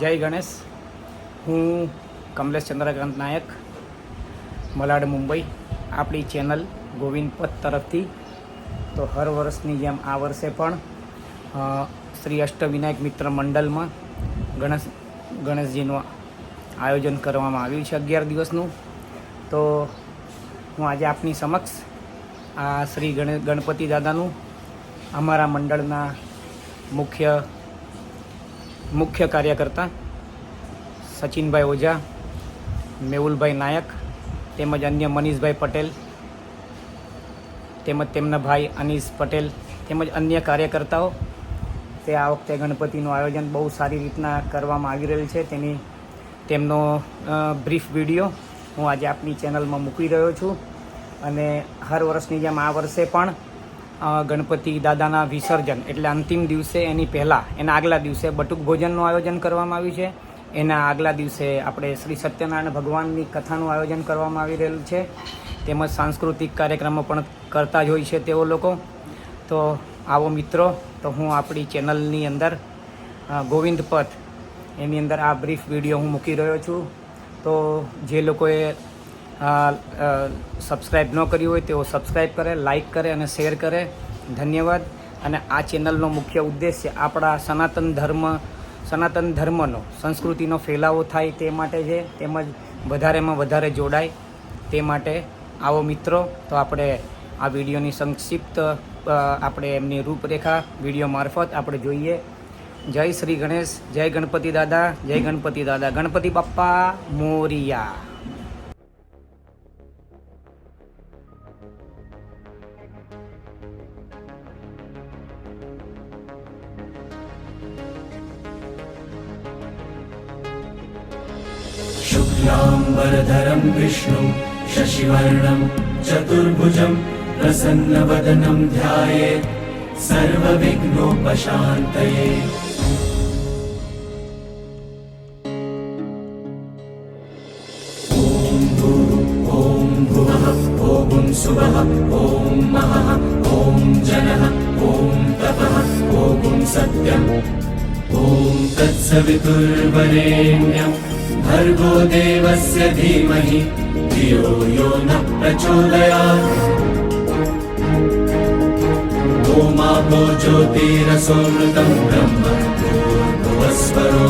જય ગણેશ. હું કમલેશ ચંદ્રકાંત નાયક, મલાડ, મુંબઈ. આપણી ચેનલ ગોવિંદ પથ તરફથી તો હર વર્ષની જેમ આ વર્ષે પણ શ્રી અષ્ટવિનાયક મિત્ર મંડળમાં ગણેશ, ગણેશજીનું આયોજન કરવામાં આવ્યું છે અગિયાર દિવસનું. તો હું આજે આપની સમક્ષ આ શ્રી ગણેશ ગણપતિ દાદાનું, અમારા મંડળના મુખ્ય મુખ્ય કાર્યકર્તા સચિનભાઈ ઓઝા, મેહુલભાઈ નાયક, તેમજ અન્ય મનીષભાઈ પટેલ, તેમજ તેમના ભાઈ અનીસ પટેલ, તેમજ અન્ય કાર્યકર્તાઓ. તે આ વખતે ગણપતિનું આયોજન બહુ સારી રીતના કરવામાં આવી રહ્યું છે. તેની, તેમનો બ્રીફ વીડિયો હું આજે આપની ચેનલમાં મૂકી રહ્યો છું. અને હર વર્ષની જેમ આ વર્ષે પણ ગણપતિ દાદાના વિસર્જન, એટલે અંતિમ દિવસે એની પહેલાં, એના આગલા દિવસે બટુક ભોજનનું આયોજન કરવામાં આવ્યું છે. એના આગલા દિવસે આપણે શ્રી સત્યનારાયણ ભગવાનની કથાનું આયોજન કરવામાં આવી રહેલું છે. તેમજ સાંસ્કૃતિક કાર્યક્રમો પણ કરતા જ હોય છે તેઓ લોકો. તો આવો મિત્રો, તો હું આપણી ચેનલની અંદર ગોવિંદ પથ, એની અંદર આ બ્રીફ વીડિયો હું મૂકી રહ્યો છું. તો જે લોકોએ સબસ્ક્રાઈબ ન કર્યું હોય તેઓ સબસ્ક્રાઈબ કરે લાઇક કરે અને શેર કરે. ધન્યવાદ. અને આ ચેનલનો મુખ્ય ઉદ્દેશ્ય આપણા સનાતન ધર્મ, સનાતન ધર્મનો, સંસ્કૃતિનો ફેલાવો થાય તે માટે છે. તેમજ વધારેમાં વધારે જોડાય તે માટે. આવો મિત્રો, તો આપણે આ વિડીયોની સંક્ષિપ્ત આપણે એમની રૂપરેખા વીડિયો મારફત આપણે જોઈએ. જય શ્રી ગણેશ, જય ગણપતિ દાદા, જય ગણપતિ દાદા. ગણપતિ બાપ્પા મોરિયા. शुक्लाम्बरधरं विष्णुं शशिवर्णं चतुर्भुजं प्रसन्नवदनं ध्यायेत् सर्वविघ्नोपशान्तये। ॐ भूः ॐ भुवः ॐ सुवः ॐ महः ॐ जनः ॐ तपः ॐ सत्यम् ॐ तत्सवितुर्वरेण्यं भर्गो देवस्य धीमहि धियो यो नः प्रचोदयात्। ओमापो ज्योतिरसोमृतं ब्रह्म भूर्भुवस्वरो